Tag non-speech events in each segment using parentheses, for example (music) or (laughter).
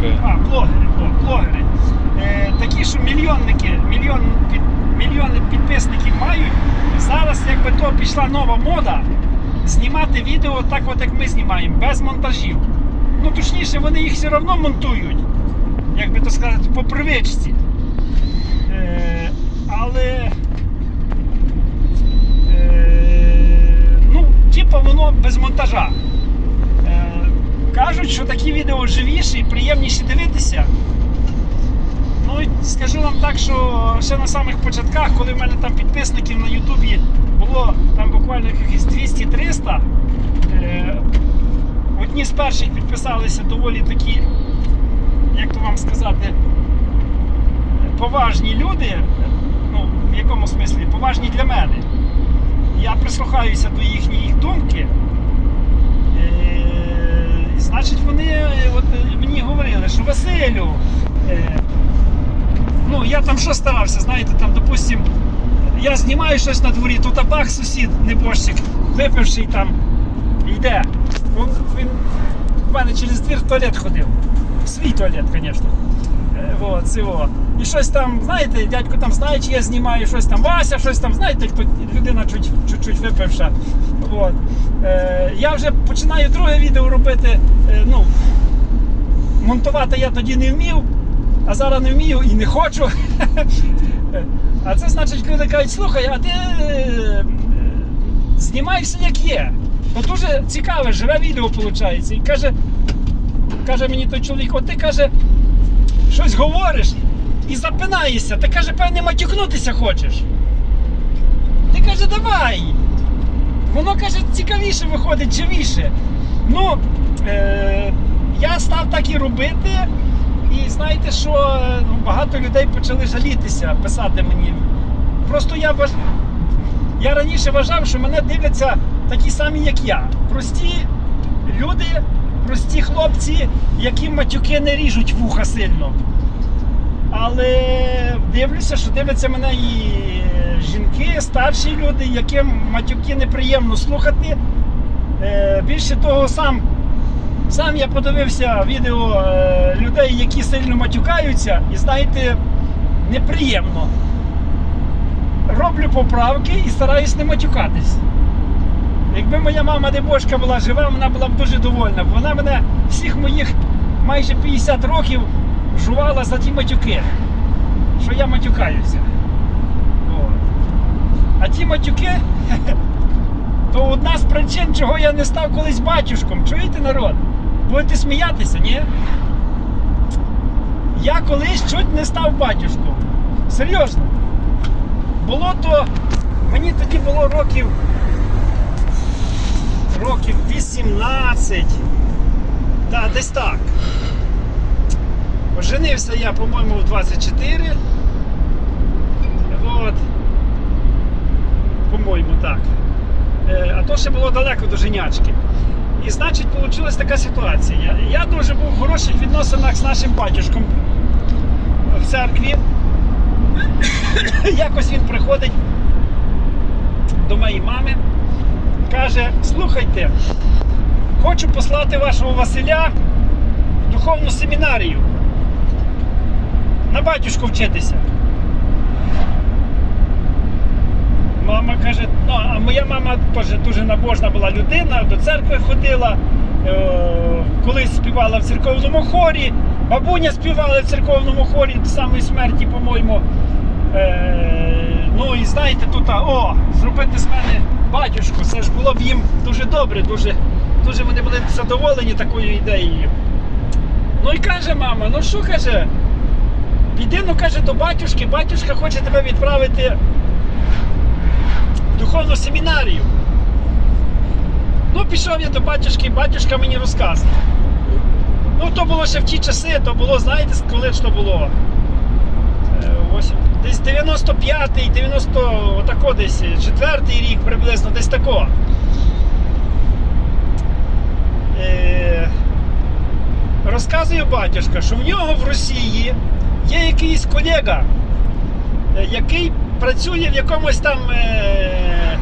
Блогери. А, блогери, о, блогери. Е, такі, що мільйонники, мільйон, під, мільйони підписників мають. Зараз якби то пішла нова мода знімати відео так, от як ми знімаємо, без монтажів. Ну, точніше, вони їх все одно монтують, як би то сказати, по привичці. Е, але. Е, ну, типа воно без монтажа. Е, Кажуть, що такі відео живіші і приємніші дивитися. Ну, скажу вам так, що ще на самих початках, коли в мене там підписників на Ютубі було там буквально якихось 200-300, е, одні з перших підписалися доволі такі, як то вам сказати, поважні люди. Ну, в якому смислі? Поважні для мене. Я прислухаюся до їхньої думки. Значить, вони е, от, е, мені говорили, що Василю, е, ну я там що старався, знаєте, там, допустим, я знімаю щось на дворі, тут бах сусід, небожчик, випивший там, йде. Він, він в мене через двір в туалет ходив. Свій туалет, звісно. Е, Вот, цього. І щось там, знаєте, дядько там знає, чи я знімаю, щось там Вася, щось там, знаєте, хто людина чуть- чуть-чуть випивша. От. Е, я вже починаю друге відео робити. Е, ну, монтувати я тоді не вмів, а зараз не вмію і не хочу. (laughs) А це значить, люди кажуть, слухай, а ти е, знімай як є. То дуже цікаве, живе відео виходить. І каже, каже мені той чоловік, от ти каже, щось говориш і запинаєшся. Ти каже, певне, матюкнутися хочеш. Ти каже, давай. Воно каже, цікавіше виходить, живіше. Ну, е, я став так і робити. І знаєте, що е, ну, багато людей почали жалітися, писати мені. Просто я вваж... я раніше вважав, що мене дивляться такі самі, як я. Прості люди, прості хлопці, яким матюки не ріжуть вуха сильно. Але дивлюся, що дивляться мене і жінки, старші люди, яким матюки неприємно слухати. Е, Більше того, сам, сам я подивився відео е, людей, які сильно матюкаються, і знаєте, неприємно. Роблю поправки і стараюсь не матюкатись. Якби моя мама Дебошка була жива, вона була б дуже довольна. Вона мене всіх моїх майже 50 років жувала за ті матюки, що я матюкаюся. От. А ті матюки, (laughs) то одна з причин, чого я не став колись батюшком. Чуєте народ? Будете сміятися, ні? Я колись чуть не став батюшком. Серйозно. Було то, мені тоді було років років 18. Та, десь так. Оженився я, по-моєму, в 24. От. По-моєму, так. Е, А то ще було далеко до женячки. І значить, вийшла така ситуація. Я дуже був в хороших відносинах з нашим батюшком в церкві. (coughs) Якось він приходить до моєї мами, каже: слухайте, хочу послати вашого Василя в духовну семінарію. На батюшку вчитися. Мама каже, ну, а моя мама теж дуже набожна була людина, до церкви ходила, е, колись співала в церковному хорі, бабуня співала в церковному хорі до самої смерті, по-моєму. Е, ну і знаєте, тут, о, зробити з мене батюшку, це ж було б їм дуже добре, дуже, дуже вони були задоволені такою ідеєю. Ну і каже мама, ну що каже, піди, ну каже, до батюшки, батюшка хоче тебе відправити в духовну семінарію. Ну, пішов я до батюшки, батюшка мені розказує. Ну, то було ще в ті часи, то було, знаєте, коли ж то було? Е, 98, десь 95-й, 90, отако десь, четвертий рік приблизно, десь тако. Е, розказує батюшка, що в нього в Росії є якийсь колега, е, який працює в якомусь там е,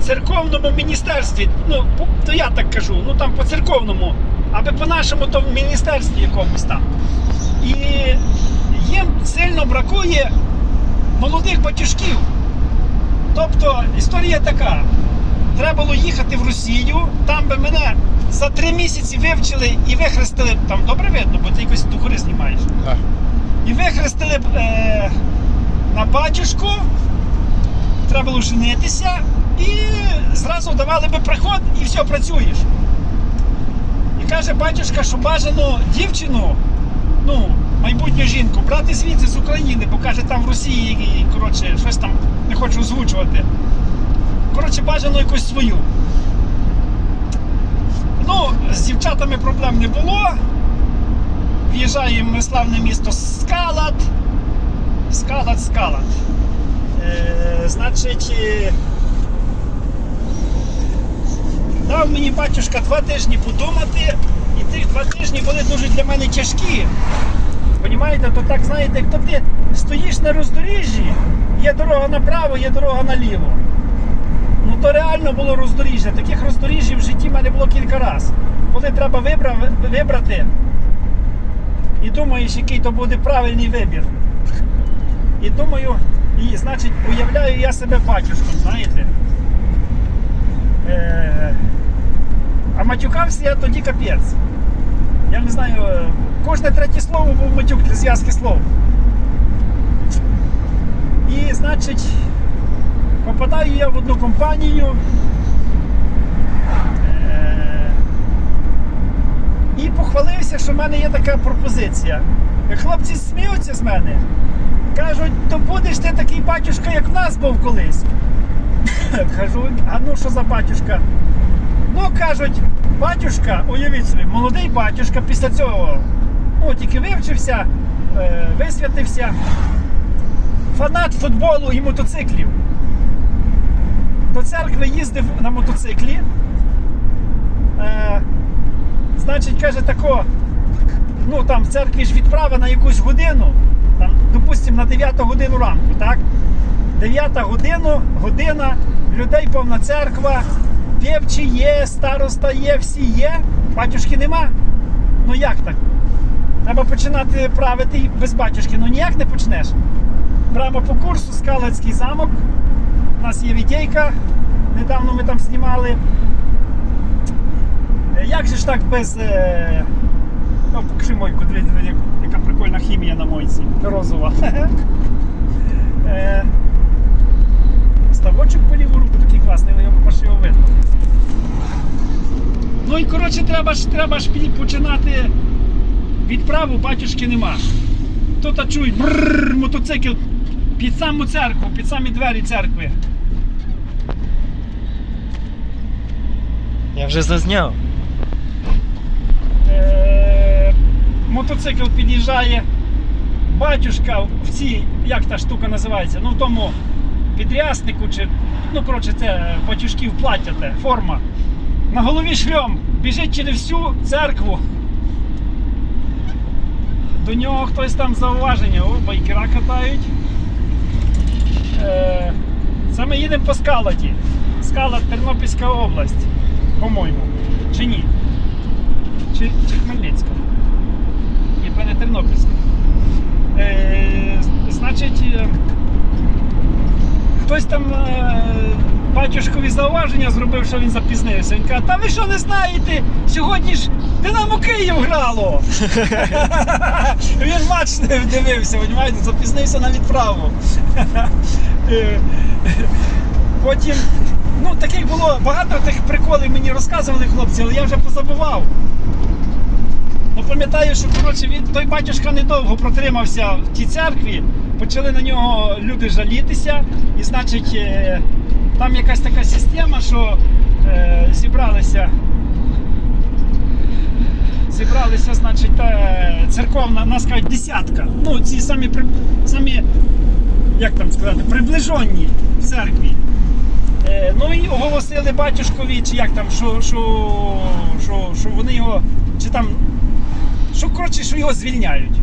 церковному міністерстві. Ну, то я так кажу, ну там по церковному, аби по-нашому, то в міністерстві якомусь там. І їм сильно бракує молодих батюшків. Тобто історія така. Треба було їхати в Росію, там би мене за три місяці вивчили і вихрестили. Там добре видно, бо ти якось догори знімаєш. Б е, на батюшку, треба було женитися, і зразу давали би приход і все, працюєш. І каже батюшка, що бажано дівчину, ну, майбутню жінку, брати звідси з України, бо каже, там в Росії коротше, щось там не хочу озвучувати. Коротше, бажано якусь свою. Ну, з дівчатами проблем не було. В'їжджаємо в славне місто Скалат. Скалат, Скалат. Е, значить, е, дав мені батюшка два тижні подумати, і тих два тижні були дуже для мене тяжкі. Понімаєте, то так знаєте, як то ти стоїш на роздоріжжі, є дорога направо, є дорога наліво. Ну то реально було роздоріжжя. Таких роздоріжжів в житті в мене було кілька разів. Коли треба вибрати, і думаєш, який то буде правильний вибір. І думаю, і значить, уявляю я себе батюшком, знаєте. Е, а матюкався я тоді капець. Я не знаю, кожне третє слово був матюк для зв'язки слов. І, значить, попадаю я в одну компанію. Е, і похвалився, що в мене є така пропозиція. Хлопці сміються з мене. Кажуть, то будеш ти такий батюшка, як в нас був колись. (coughs) Кажу, а ну що за батюшка? Ну, кажуть, батюшка, уявіть собі, молодий батюшка після цього ну, тільки вивчився, е, висвятився. Фанат футболу і мотоциклів. До церкви їздив на мотоциклі. Е, значить, каже тако, ну там в церкві ж відправа на якусь годину, там, допустимо, на 9 годину ранку, так? 9 годину, година, людей повна церква, півчі є, староста є, всі є, батюшки нема. Ну як так? Треба починати правити без батюшки. Ну ніяк не почнеш. Прямо по курсу Скалецький замок. У нас є відейка. Недавно ми там знімали. Е, Як же ж так без. Е... О, покажи мойку, дивись, яка прикольна хімія на мойці. Розова. (laughs) Е, Ставочок по ліву руку такий класний, але його по його видно. Ну і коротше, треба ж, треба ж починати відправу, батюшки нема. Тут а чують брррр, мотоцикл під саму церкву, під самі двері церкви. Я вже зазняв. Е, мотоцикл під'їжджає. Батюшка в цій, як та штука називається, ну в тому підряснику, чи, ну коротше, це батюшків платяте, форма. На голові шльом, біжить через всю церкву. До нього хтось там зауваження, о, байкера катають. Е, це ми їдемо по скалаті. Скалат Тернопільська область, по-моєму. Чи ні? Чи, чи Хмельницька? Пане Тернопільська. Е, значить, е, хтось там е, батюшкові зауваження зробив, що він запізнився. Він каже, та ви що не знаєте? Сьогодні ж Динамо Київ грало. він матч не дивився, розумієте, запізнився на відправу. Е, Потім, ну таких було багато тих приколів мені розказували хлопці, але я вже позабував. Ну пам'ятаю, що коротше, він, той батюшка недовго протримався в тій церкві, почали на нього люди жалітися, і значить, е, там якась така система, що е, зібралися. Зібрали збиралися, значить, церковна, нас кажуть, десятка. Ну, ці самі, самі як там сказати, приближені в церкві. Е, ну і оголосили батюшкові, чи як там, що, що, що, що вони його, чи там, що коротше, що його звільняють.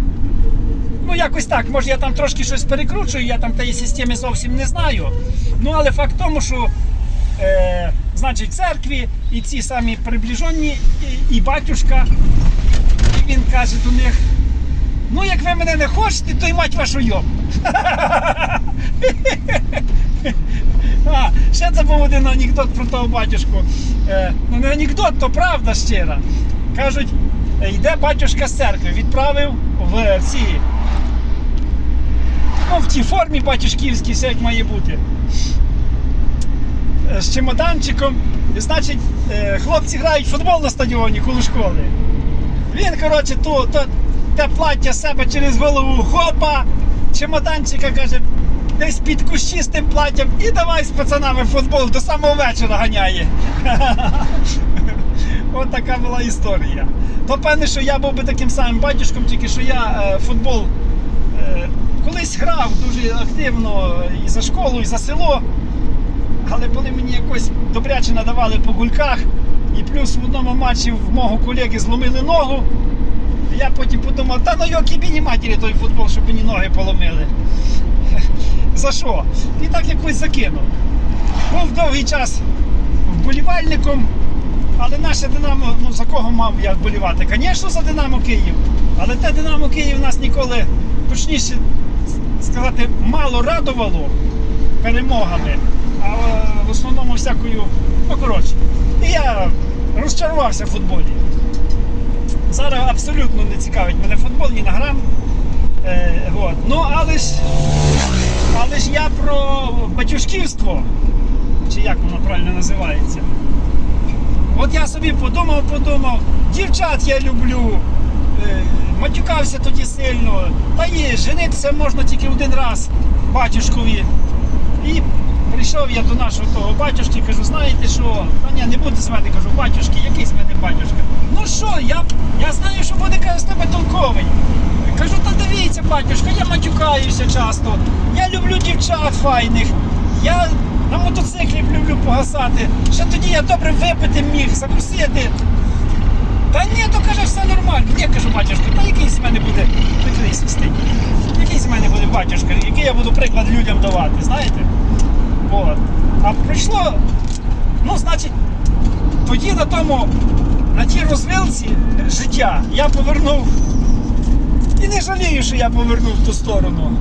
Ну, якось так, може я там трошки щось перекручую, я там тієї системи зовсім не знаю. Ну, але факт тому, що е, значить, церкві і ці самі приближені, і, і батюшка, і він каже до них: ну, як ви мене не хочете, то й мать вашу йоб. (laughs) А, ще це був один анекдот про того батюшку. Е, ну не анекдот, то правда щира. Кажуть, йде батюшка з церкви, відправив в ці. Ну, в тій формі батюшківській, все як має бути. Е, З чемоданчиком. І, значить, е, хлопці грають в футбол на стадіоні коло школи. Він, коротше, то, то, те плаття себе через голову хопа, чемоданчика каже, десь під кущі з тим платтям і давай з пацанами в футбол до самого вечора ганяє. (laughs) От така була історія. То певне, що я був би таким самим батюшком, тільки що я е, футбол е, колись грав дуже активно і за школу, і за село. Але коли мені якось добряче надавали по гульках, і плюс в одному матчі в мого колеги зломили ногу, я потім подумав, та ну йоки біні матері той футбол, щоб мені ноги поломили. (laughs) За що? І так якось закинув. Був довгий час вболівальником, але наше Динамо, ну за кого мав я вболівати? Звісно, за Динамо Київ. Але те Динамо Київ нас ніколи, точніше сказати, мало радувало перемогами, а е, в основному всякою, ну коротше. І я розчарувався в футболі. Зараз абсолютно не цікавить мене футбол ні на грам. Е, от. Ну, але ж, але ж я про батюшківство, чи як воно правильно називається. От я собі подумав, подумав, дівчат я люблю, е, матюкався тоді сильно, та і женитися можна тільки один раз батюшкові. І прийшов я до нашого того батюшки, кажу, знаєте що? Та ні, не буде з мене, кажу, батюшки, який з мене батюшка. Ну що, я, я знаю, що буде з тебе толковий. Кажу, та дивіться, батюшка, я матюкаюся часто. Я люблю дівчат файних. Я на мотоциклі люблю погасати. Ще тоді я добре випити міг, закусити. Та ні, то каже, все нормально. Ні, кажу, батюшка, та який з мене буде такий свистить? Який з мене буде батюшка, який я буду приклад людям давати, знаєте? От. А прийшло, ну, значить, тоді на тому, на тій розвилці життя я повернув. І не жалію, що я повернув в ту сторону.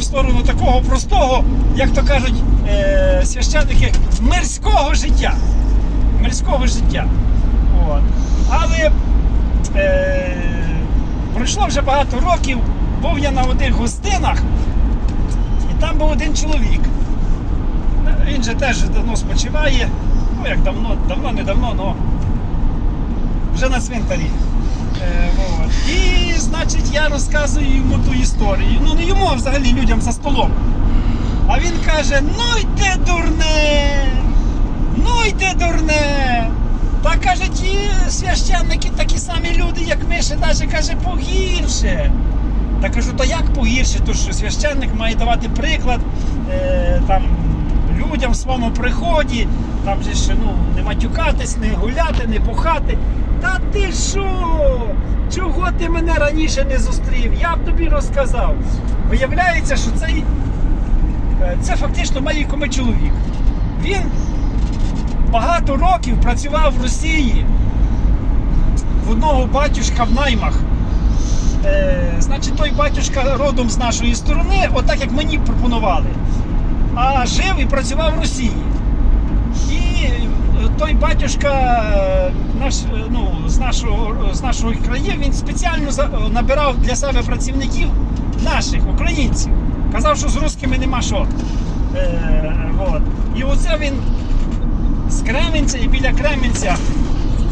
В сторону такого простого, як то кажуть е- священники, мирського життя. Мирського життя. От. Але е- пройшло вже багато років, був я на одних гостинах, і там був один чоловік. Він же теж давно спочиває. Ну як давно, давно, не давно, але вже на цвинтарі. Е, от. І, значить, я розказую йому ту історію. Ну не йому, а взагалі людям за столом. А він каже: ну й ти дурне! Ну й ти дурне! Та каже, ті священники такі самі люди, як ми, ще навіть каже, погірше. Та кажу, то як погірше? То що священник має давати приклад е, там, людям в своєму приході, там же ще ну, не матюкатись, не гуляти, не бухати. Та ти що? Чого ти мене раніше не зустрів? Я б тобі розказав. Виявляється, що цей е, це фактично мій коми чоловік. Він багато років працював в Росії в одного батюшка в наймах. Е, значить, той батюшка родом з нашої сторони, отак як мені пропонували. А жив і працював в Росії. Е, той батюшка е, наш, е, ну, з, нашого, з нашої країни він спеціально набирав для себе працівників наших, українців. Казав, що з русскими нема що. Е, от. І оце він з Кременця і біля Кременця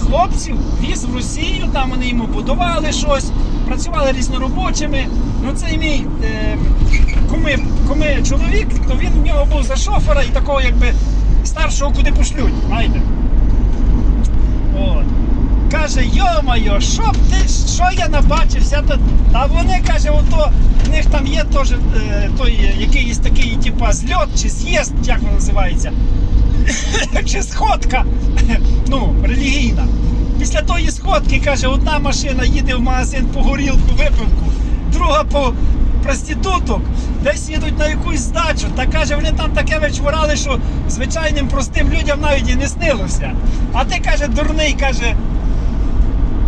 хлопців віз в Росію, там вони йому будували щось, працювали різноробочими. Ну цей мій е, куми, куми чоловік, то він в нього був за шофера і такого якби старшого куди пошлють, знаєте. Каже, йо-моє, що ти, що я набачився? Та вони каже, ото в них там є теж е, той е, якийсь такий, типа, зльот чи з'їзд, як воно називається, (coughs) чи сходка, (coughs) ну, релігійна. Після тої сходки, каже, одна машина їде в магазин по горілку, випивку, друга по проституток, десь їдуть на якусь здачу. Та каже, вони там таке вичворали, що звичайним простим людям навіть і не снилося. А ти каже, дурний, каже,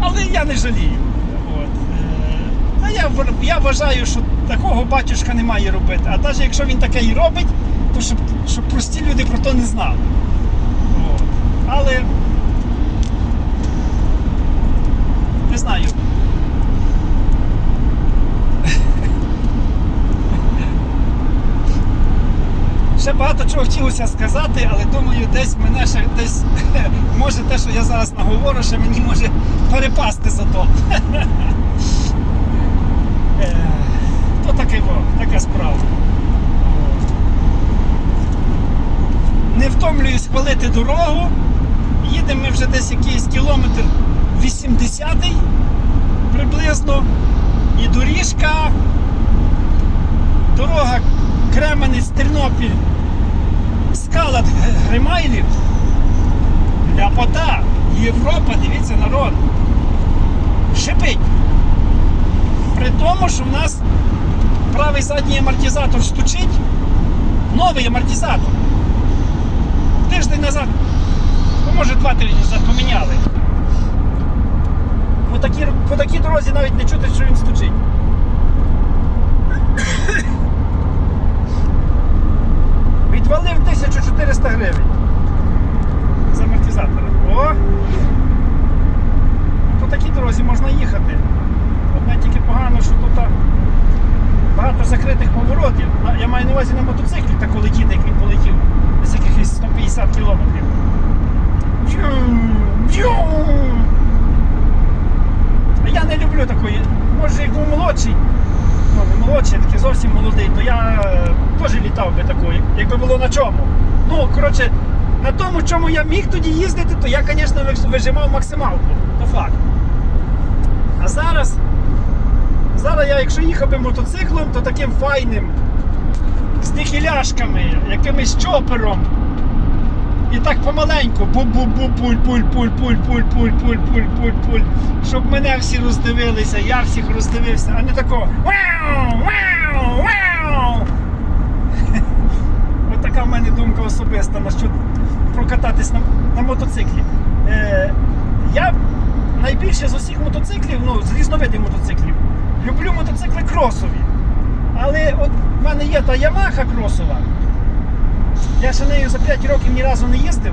але я не жалію. От. Е, я, я вважаю, що такого батюшка не має робити. А навіть якщо він таке і робить, то щоб, щоб прості люди про то не знали. От. Але не знаю. Ще багато чого хотілося сказати, але думаю, десь мене ще десь (laughs) може те, що я зараз наговорю, ще мені може перепасти за то. (laughs) Е, То таке така справа. Не втомлююсь хвалити дорогу. Їдемо ми вже десь якийсь кілометр 80-й приблизно. І доріжка. Дорога Кременець, Тернопіль, скала Гримайлів, ляпота, Європа, дивіться народ. Шипить. При тому, що в нас правий задній амортизатор стучить, новий амортизатор. Тиждень назад, ну може два тижні назад поміняли. По такій, по такій дорозі навіть не чути, що він стучить. Відвалив 1400 гривень з амортизатора. О! По такій дорозі можна їхати. Одне тільки погано, що тут багато закритих поворотів. Я маю на увазі на мотоциклі так летіти, як він полетів. Десь якихось 150 кілометрів. А я не люблю такої. Може, як був молодший, ну молодший, такий зовсім молодий, то я е, теж літав би такою, якби було на чому. Ну, коротше, на тому, чому я міг тоді їздити, то я, звісно, вижимав максималку. То факт. А зараз, зараз я, якщо їхав би мотоциклом, то таким файним, з ніхіляшками, якимось чопером. І так помаленьку. Пуль-пуль-пуль-пуль-пуль-пуль-пуль-пуль-пуль-пуль. Щоб мене всі роздивилися, я всіх роздивився, а не такого. Вау! Вау! Вау! (laughs) Ось така в мене думка особиста насчет прокататись на, на мотоциклі. Е, я найбільше з усіх мотоциклів, ну, з різновидів мотоциклів, люблю мотоцикли кросові. Але от в мене є та Ямаха кросова. Я ще нею за 5 років ні разу не їздив.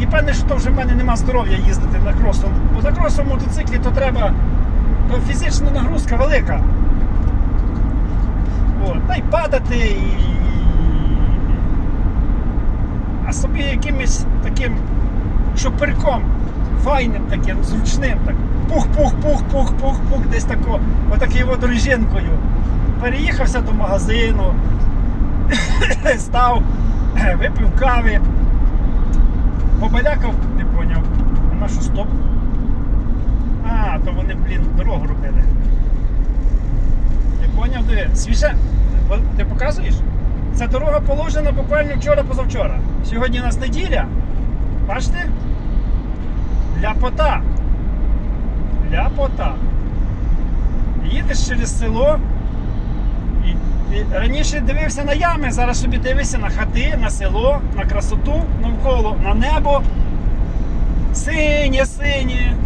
І певне, що то вже в мене нема здоров'я їздити на кросом. Бо на кросовому мотоциклі то треба то фізична нагрузка велика. От, та й падати, і... а собі якимось таким шоперком, файним таким, зручним, так. Пух-пух-пух-пух-пух-пух, десь тако, отакою от резинкою. Переїхався до магазину, (coughs) став, (clears throat) випив кави, побалякав, не поняв. А на що стоп? А, то вони, блін, дорогу робили. Ти поняв, диви, свіже. Ти показуєш? Ця дорога положена буквально вчора-позавчора. Сьогодні у нас неділя. Бачите? Ляпота. Ляпота. Їдеш через село. Раніше дивився на ями, зараз собі дивишся на хати, на село, на красоту навколо, на небо. Синє, синє.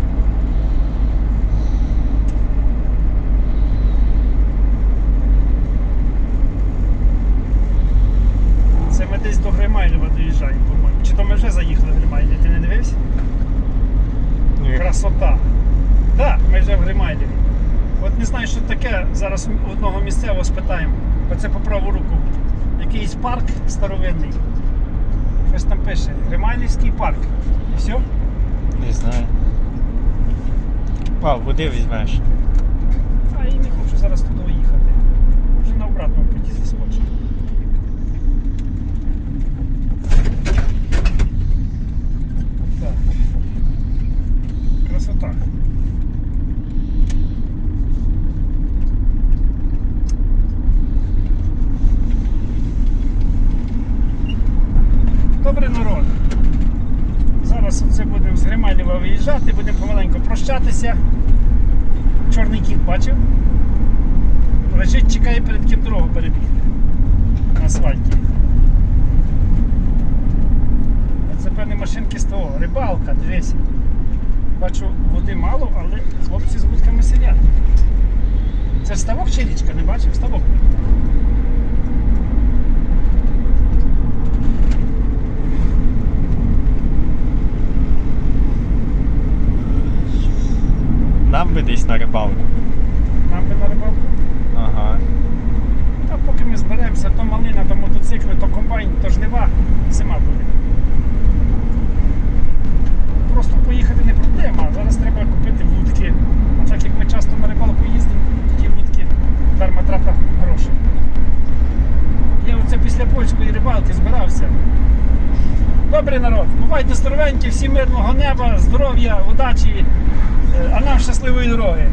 Це ми десь до Гримайлєва доїжджаємо, по-моєму. Чи то ми вже заїхали в Гримайлів, ти не дивився? Красота. Так, ми вже в Гримайліві. От не знаю, що таке. Зараз одного місцевого спитаємо. Оце по праву руку. Якийсь парк старовинний. Щось там пише. Гримайлівський парк. І все? Не знаю. Пав, води візьмеш. А я не хочу зараз туди їхати. Вже на обратному путі заскочу. Так. Красота. отак. Добрий народ. Зараз оце будемо з Грималєва виїжджати, будемо помаленьку прощатися. Чорний кіт бачив? Лежить, чекає перед ким дорогу перебігти. На асфальті. Це певні машинки з того. Рибалка, дивись. Бачу, води мало, але хлопці з вудками сидять. Це ж ставок чи річка, не бачив? Ставок. Нам би десь на рибалку. Нам би на рибалку. Ага. А поки ми зберемося, то малина, то мотоцикли, то комбайн, то жнива, зима буде. Просто поїхати не проблема, зараз треба купити вудки. А так як ми часто на рибалку їздимо, ті вудки дарма трата грошей. Я оце після польської рибалки збирався. Добрий народ, бувайте здоровенькі, всім мирного неба, здоров'я, удачі, щасливої дороги.